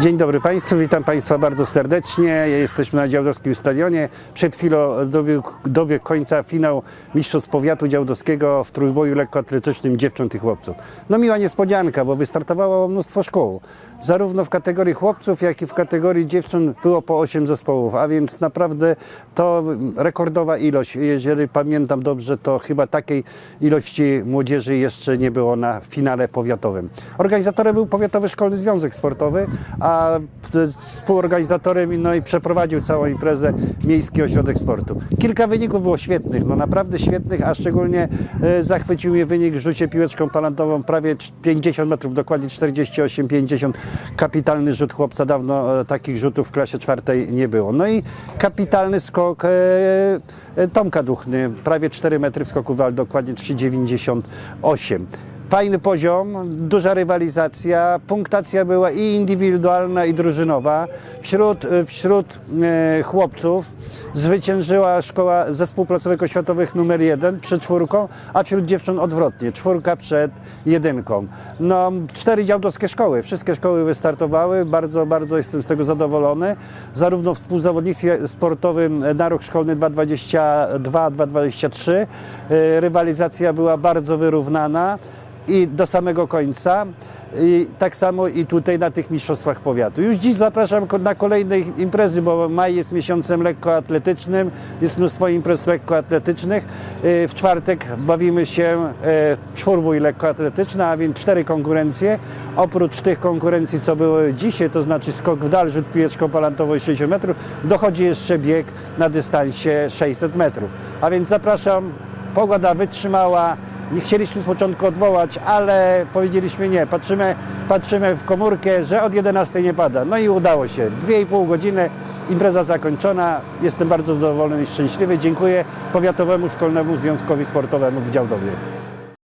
Dzień dobry Państwu, witam Państwa bardzo serdecznie. Jesteśmy na Działdowskim Stadionie. Przed chwilą dobiegł, dobiegł końca finał Mistrzostw Powiatu Działdowskiego w trójboju lekkoatletycznym dziewcząt i chłopców. No miła niespodzianka, bo wystartowało mnóstwo szkół. Zarówno w kategorii chłopców, jak i w kategorii dziewcząt było po 8 zespołów, a więc naprawdę to rekordowa ilość. Jeżeli pamiętam dobrze, to chyba takiej ilości młodzieży jeszcze nie było na finale powiatowym. Organizatorem był Powiatowy Szkolny Związek Sportowy, a współorganizatorem no i przeprowadził całą imprezę Miejski Ośrodek Sportu. Kilka wyników było świetnych, no naprawdę świetnych, a szczególnie e, zachwycił mnie wynik w rzucie piłeczką palantową prawie cz- 50 metrów, dokładnie 48-50. Kapitalny rzut chłopca, dawno e, takich rzutów w klasie czwartej nie było. No i kapitalny skok e, Tomka Duchny, prawie 4 metry w skoku wal, dokładnie 3,98. Fajny poziom, duża rywalizacja, punktacja była i indywidualna, i drużynowa. Wśród, wśród e, chłopców zwyciężyła szkoła zespół placówek oświatowych numer jeden przed czwórką, a wśród dziewcząt odwrotnie, czwórka przed jedynką. No, cztery działdowskie szkoły, wszystkie szkoły wystartowały, bardzo, bardzo jestem z tego zadowolony. Zarówno w współzawodnictwie sportowym na rok szkolny 2022-2023 e, rywalizacja była bardzo wyrównana i do samego końca. I tak samo i tutaj na tych mistrzostwach powiatu. Już dziś zapraszam na kolejne imprezy, bo maj jest miesiącem lekkoatletycznym, jest mnóstwo imprez lekkoatletycznych. Y, W czwartek bawimy się e, czwórbój lekkoatletyczny, a więc cztery konkurencje. Oprócz tych konkurencji, co były dzisiaj, to znaczy skok w dal, rzut piłeczką palantową i 60 metrów, dochodzi jeszcze bieg na dystansie 600 metrów. A więc zapraszam, pogoda wytrzymała, nie chcieliśmy z początku odwołać, ale powiedzieliśmy nie. Patrzymy, patrzymy w komórkę, że od 11 nie pada. No i udało się. Dwie i pół godziny, impreza zakończona. Jestem bardzo zadowolony i szczęśliwy. Dziękuję Powiatowemu Szkolnemu Związkowi Sportowemu w Działdowie.